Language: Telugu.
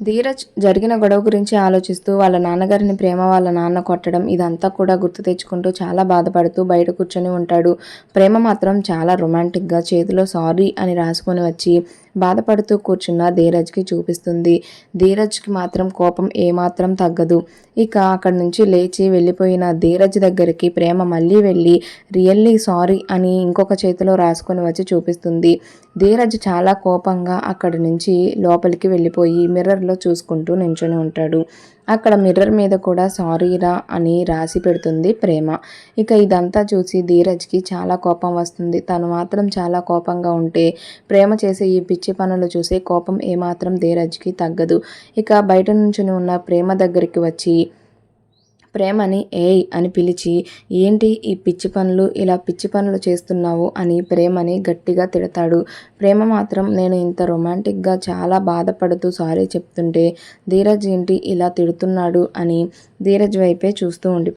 ధీరజ్ జరిగిన గొడవ గురించి ఆలోచిస్తూ వాళ్ళ నాన్నగారిని ప్రేమ వాళ్ళ నాన్న కొట్టడం ఇదంతా కూడా గుర్తు తెచ్చుకుంటూ చాలా బాధపడుతూ బయట కూర్చొని ఉంటాడు. ప్రేమ మాత్రం చాలా రొమాంటిక్గా చేతిలో సారీ అని రాసుకొని వచ్చి బాధపడుతూ కూర్చున్న ధీరజ్కి చూపిస్తుంది. ధీరజ్కి మాత్రం కోపం ఏమాత్రం తగ్గదు. ఇక అక్కడి నుంచి లేచి వెళ్ళిపోయిన ధీరజ్ దగ్గరికి ప్రేమ మళ్ళీ వెళ్ళి రియల్లీ సారీ అని ఇంకొక చేతిలో రాసుకొని వచ్చి చూపిస్తుంది. ధీరజ్ చాలా కోపంగా అక్కడి నుంచి లోపలికి వెళ్ళిపోయి మిర్రర్లో చూసుకుంటూ నించొని ఉంటాడు. అక్కడ మిర్రర్ మీద కూడా సారీరా అని రాసి పెడుతుంది ప్రేమ. ఇక ఇదంతా చూసి ధీరజ్కి చాలా కోపం వస్తుంది. తను మాత్రం చాలా కోపంగా ఉంటే ప్రేమ చేసే ఈ పిచ్చి పనులు చూసి కోపం ఏమాత్రం ధీరజ్కి తగ్గదు. ఇక బయట నుంచి ఉన్న ప్రేమ దగ్గరికి వచ్చి ప్రేమని ఏయ్ అని పిలిచి ఏంటి ఈ పిచ్చి పనులు? ఇలా పిచ్చి పనులు చేస్తున్నావు? అని ప్రేమని గట్టిగా తిడతాడు. ప్రేమ మాత్రం నేను ఇంత రొమాంటిక్గా చాలా బాధపడుతూ సారీ చెప్తుంటే ధీరజ్ ఏంటి ఇలా తిడుతున్నాడు? అని ధీరజ్ వైపే చూస్తూ ఉండి